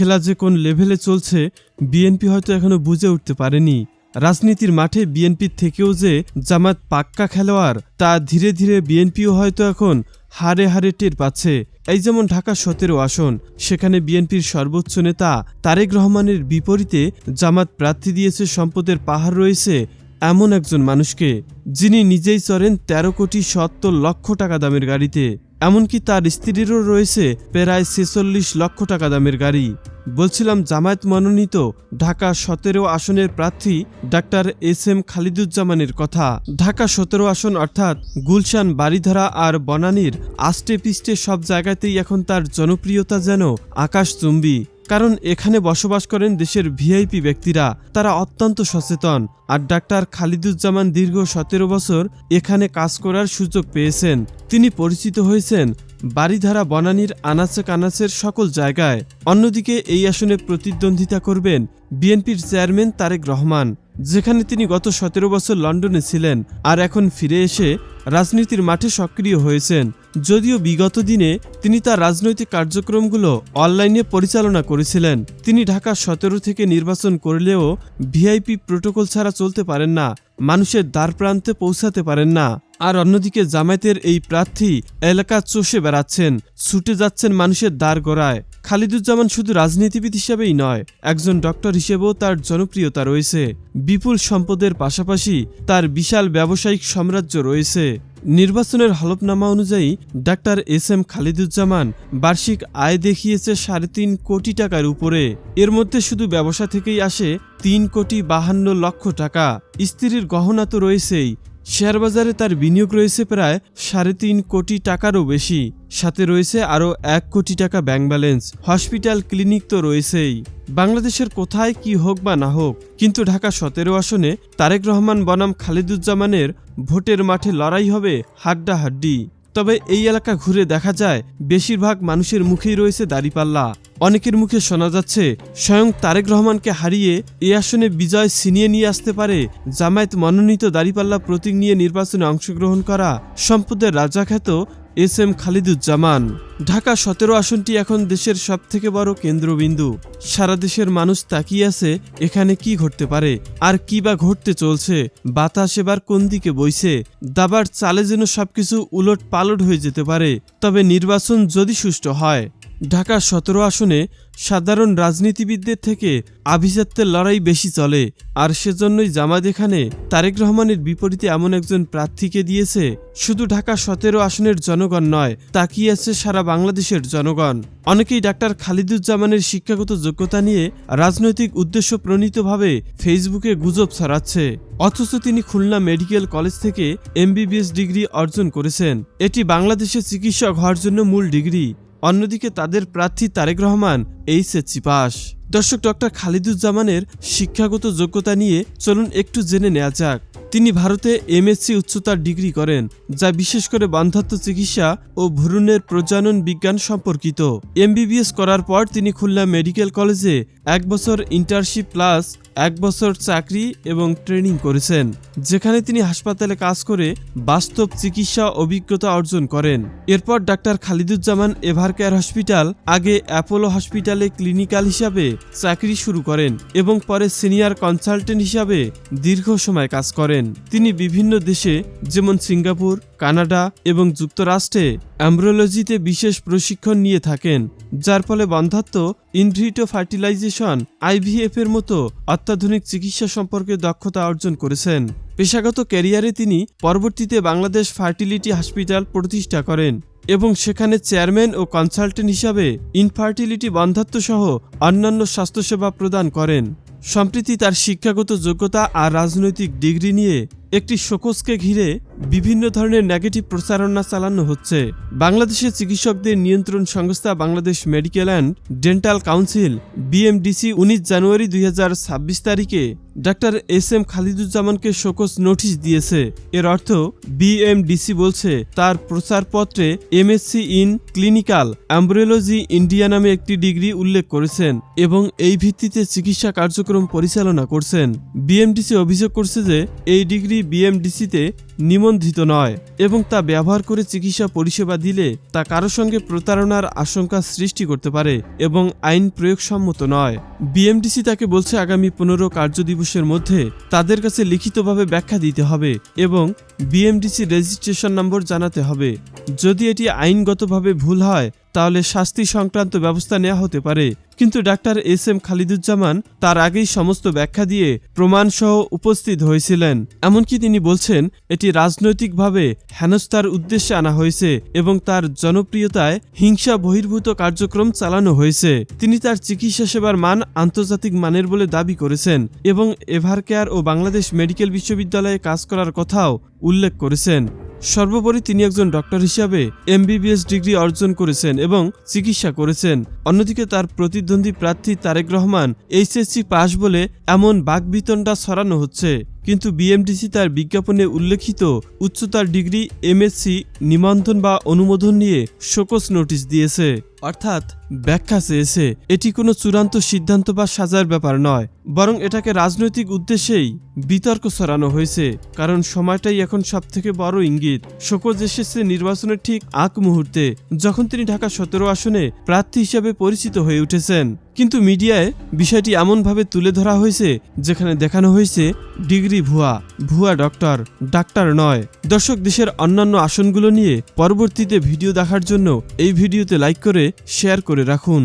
খেলা যে কোন লেভেলে চলছে, বিএনপি হয়তো এখনও বুঝে উঠতে পারেনি। রাজনীতির মাঠে বিএনপির থেকেও যে জামাত পাক্কা খেলোয়াড়, তা ধীরে ধীরে বিএনপিও হয়তো এখন হারে হারে টের পাচ্ছে। এই যেমন ঢাকা সতেরো আসন, সেখানে বিএনপির সর্বোচ্চ নেতা তারেক রহমানের বিপরীতে জামাত প্রার্থী দিয়েছে সম্পদের পাহাড় রয়েছে এমন একজন মানুষকে যিনি নিজেই চড়েন তেরো কোটি সত্তর লক্ষ টাকা দামের গাড়িতে, এমনকি তার স্ত্রীরও রয়েছে প্রায় ছেচল্লিশ লক্ষ টাকা দামের গাড়ি। বলছিলাম, জামায়াত মনোনীত ঢাকা সতেরো আসনের প্রার্থী ডাক্তার এস এম খালিদুজ্জামানের কথা। ঢাকা সতেরো আসন অর্থাৎ গুলশান বাড়িধারা আর বনানীর আষ্টে পিষ্টে সব জায়গাতেই এখন তার জনপ্রিয়তা যেন আকাশচুম্বী। কারণ এখানে বসবাস করেন দেশের ভিআইপি ব্যক্তিরা। তারা অত্যন্ত সচেতন আর ডাক্তার খালিদুজ্জামান দীর্ঘ সতেরো বছর এখানে কাজ করার সুযোগ পেয়েছেন। তিনি পরিচিত হয়েছেন বাড়িধারা বনানীর আনাচে কানাচের সকল জায়গায়। অন্যদিকে এই আসনে প্রতিদ্বন্দ্বিতা করবেন বিএনপির চেয়ারম্যান তারেক রহমান, যেখানে তিনি গত সতেরো বছর লন্ডনে ছিলেন আর এখন ফিরে এসে রাজনীতির মাঠে সক্রিয় হয়েছেন। যদিও বিগত দিনে তিনি তার রাজনৈতিক কার্যক্রমগুলো অনলাইনে পরিচালনা করেছিলেন। তিনি ঢাকা সতেরো থেকে নির্বাচন করলেও ভিআইপি প্রোটোকল ছাড়া চলতে পারেন না, মানুষের দ্বার প্রান্তে পৌঁছাতে পারেন না। আর অন্যদিকে জামায়াতের এই প্রার্থী এলাকা চষে বেড়াচ্ছেন, ছুটে যাচ্ছেন মানুষের দ্বার গড়ায়। খালিদুজ্জামান শুধু রাজনীতিবিদ হিসেবেই নয়, একজন ডক্টর হিসেবেও তার জনপ্রিয়তা রয়েছে। বিপুল সম্পদের পাশাপাশি তার বিশাল ব্যবসায়িক সাম্রাজ্য রয়েছে। নির্বাচনের হলফনামা অনুযায়ী, ডাক্তার এস এম খালিদুজ্জামান বার্ষিক আয় দেখিয়েছে সাড়ে তিন কোটি টাকার উপরে। এর মধ্যে শুধু ব্যবসা থেকেই আসে তিন কোটি বাহান্ন লক্ষ টাকা। স্ত্রীর গহনা তো রয়েছেই শেয়ারবাজারে তার বিনিয়োগ রয়েছে প্রায় সাড়ে তিন কোটি টাকারও বেশি। সাথে রয়েছে আরও এক কোটি টাকা ব্যাংক ব্যালেন্স। হসপিটাল, ক্লিনিক তো রয়েছেই। বাংলাদেশের কোথায় কি হোক বা না হোক, কিন্তু ঢাকা সতেরো আসনে তারেক রহমান বনাম খালিদুজ্জামানের ভোটের মাঠে লড়াই হবে হাড্ডাহাড্ডি। তবে এই এলাকা ঘুরে দেখা যায়, বেশিরভাগ মানুষের মুখেই রয়েছে দাড়িপাল্লা। অনেকের মুখে শোনা যাচ্ছে, স্বয়ং তারেক রহমানকে হারিয়ে এ আসনে বিজয় ছিনিয়ে নিয়ে আসতে পারে জামায়াত মনোনীত দাড়িপাল্লা প্রতীক নিয়ে নির্বাচনে অংশগ্রহণ করা সম্পদের রাজাখ্যাত এস এম খালিদুজ্জামান। ঢাকা সতেরো আসনটি এখন দেশের সব থেকে বড় কেন্দ্রবিন্দু। সারা দেশের মানুষ তাকিয়ে আছে, এখানে কি ঘটতে পারে? আর কি বা ঘটতে চলছে? বাতাস এবার কোন দিকে বইছে? দাবার চালে যেন সবকিছু উলট পালট হয়ে যেতে পারে। তবে নির্বাচন যদি সুষ্ঠু হয় ঢাকা সতেরো আসনে সাধারণ রাজনীতিবিদদের থেকে আভিজাত্যের লড়াই বেশি চলে। আর সেজন্যই জামাত এখানে তারেক রহমানের বিপরীতে এমন একজন প্রার্থীকে দিয়েছে, শুধু ঢাকা সতেরো আসনের জনগণ নয় তাকিয়েছে সারা বাংলাদেশের জনগণ। অনেকেই ডাক্তার খালিদুজ্জামানের শিক্ষাগত যোগ্যতা নিয়ে রাজনৈতিক উদ্দেশ্য প্রণীতভাবে ফেসবুকে গুজব ছড়াচ্ছে। অথচ তিনি খুলনা মেডিকেল কলেজ থেকে এমবিবিএস ডিগ্রি অর্জন করেছেন। এটি বাংলাদেশে চিকিৎসক হওয়ার জন্য মূল ডিগ্রি। অন্যদিকে তাদের প্রার্থী তারেক রহমান এইচএসসি পাস দর্শক ডক্টর খালিদুজ্জামানের শিক্ষাগত যোগ্যতা নিয়ে চলুন একটু জেনে নেওয়া যাক। তিনি ভারতে এমএসসি উচ্চতার ডিগ্রি করেন, যা বিশেষ করে বান্ধাত্ম চিকিৎসা ও ভ্রূণের প্রজনন বিজ্ঞান সম্পর্কিত। এমবিবিএস করার পর তিনি খুলনা মেডিকেল কলেজে এক বছর ইন্টার্নশিপ প্লাস এক বছর চাকরি এবং ট্রেনিং করেছেন, যেখানে তিনি হাসপাতালে কাজ করে বাস্তব চিকিৎসা অভিজ্ঞতা অর্জন করেন। এরপর doctor Khaliduzzaman ever care hospital আগে অ্যাপোলো হসপিটালে ক্লিনিক্যাল হিসাবে চাকরি শুরু করেন এবং পরে সিনিয়র কনসালটেন্ট হিসাবে দীর্ঘ সময় কাজ করেন। তিনি বিভিন্ন দেশে, যেমন সিঙ্গাপুর, কানাডা এবং যুক্তরাষ্ট্রে অ্যাম্ব্রোলজিতে বিশেষ প্রশিক্ষণ নিয়ে থাকেন, যার ফলে বন্ধাত্ম ইনভ্রিটো ফার্টিলাইজেশন আইভিএফ এর মতো অত্যাধুনিক চিকিৎসা সম্পর্কে দক্ষতা অর্জন করেছেন। পেশাগত ক্যারিয়ারে তিনি পরবর্তীতে বাংলাদেশ ফার্টিলিটি হসপিটাল প্রতিষ্ঠা করেন এবং সেখানে চেয়ারম্যান ও কনসালটেন্ট হিসাবে ইনফার্টিলিটি বন্ধাত্ম সহ অন্যান্য স্বাস্থ্যসেবা প্রদান করেন। সম্প্রতি তার শিক্ষাগত যোগ্যতা আর রাজনৈতিক ডিগ্রি নিয়ে একটি শোকসকে ঘিরে বিভিন্ন ধরনের নেগেটিভ প্রচারণা চালানো হচ্ছে। বাংলাদেশের চিকিৎসকদের নিয়ন্ত্রণ সংস্থা Bangladesh medical and dental council, BMDC, উনিশ জানুয়ারি দুই হাজার ছাব্বিশ তারিখে ডাক্তার এস এম খালিদুজ্জামানকে শোকস নোটিশ দিয়েছে। এর অর্থ, বিএমডিসি বলছে, তার প্রচারপত্রে MSc in clinical embryology India নামে একটি ডিগ্রি উল্লেখ করেছেন এবং এই ভিত্তিতে চিকিৎসা কার্যক্রম পরিচালনা করছেন। বিএমডিসি অভিযোগ করছে যে, এই ডিগ্রি বিএমডিসিতে নিবন্ধিত নয় এবং তা ব্যবহার করে চিকিৎসা পরিষেবা দিলে তা কারও সঙ্গে প্রতারণার আশঙ্কা সৃষ্টি করতে পারে এবং আইন প্রয়োগসম্মত নয়। বিএমডিসি তাকে বলছে আগামী পনেরো কার্যদিবসের মধ্যে তাদের কাছে লিখিতভাবে ব্যাখ্যা দিতে হবে এবং বিএমডিসি রেজিস্ট্রেশন নম্বর জানাতে হবে। যদি এটি আইনগতভাবে ভুল হয় তাহলে শাস্তি সংক্রান্ত ব্যবস্থা নেওয়া হতে পারে। কিন্তু ডাক্তার এস এম খালিদুজ্জামান তার আগেই সমস্ত ব্যাখ্যা দিয়ে প্রমাণসহ উপস্থিত হয়েছিলেন। এমনকি তিনি বলছেন, এটি রাজনৈতিকভাবে হেনস্থার উদ্দেশ্যে আনা হয়েছে এবং তার জনপ্রিয়তায় হিংসা বহির্ভূত কার্যক্রম চালানো হয়েছে। তিনি তার চিকিৎসা সেবার মান আন্তর্জাতিক মানের বলে দাবি করেছেন এবং এভারকেয়ার ও বাংলাদেশ মেডিকেল বিশ্ববিদ্যালয়ে কাজ করার কথাও উল্লেখ করেছেন। সর্বোপরি তিনি একজন ডক্টর হিসাবে এমবিবিএস ডিগ্রি অর্জন করেছেন এবং চিকিৎসা করেছেন। অন্যদিকে তার প্রতিদ্বন্দ্বী প্রার্থী তারেক রহমান এইচএসসি পাশ বলে এমন বাকবিতণ্ডা ছড়ানো হচ্ছে। কিন্তু বিএমডিসি তার বিজ্ঞাপনে উল্লেখিত উচ্চতার ডিগ্রি, এমএসসি নিমন্ত্রণ বা অনুমোদন নিয়ে শোকস নোটিশ দিয়েছে। অর্থাৎ ব্যাখ্যা চেয়েছে, এটি কোনো চূড়ান্ত সিদ্ধান্ত বা সাজার ব্যাপার নয়, বরং এটাকে রাজনৈতিক উদ্দেশ্যেই বিতর্ক ছড়ানো হয়েছে, কারণ সময়টাই এখন সব থেকে বড় ইঙ্গিত। শোকজ এসেছে নির্বাচনের ঠিক আগ মুহূর্তে, যখন তিনি ঢাকা সতেরো আসনে প্রার্থী হিসেবে পরিচিত হয়ে উঠেছেন। কিন্তু মিডিয়ায় বিষয়টি এমনভাবে তুলে ধরা হয়েছে, যেখানে দেখানো হয়েছে ডিগ্রি ভুয়া ভুয়া ডক্টর, ডাক্তার নয়। দর্শক দেশের অন্যান্য আসনগুলো নিয়ে পরবর্তীতে ভিডিও দেখার জন্য এই ভিডিওতে লাইক করে, শেয়ার করে রাখুন।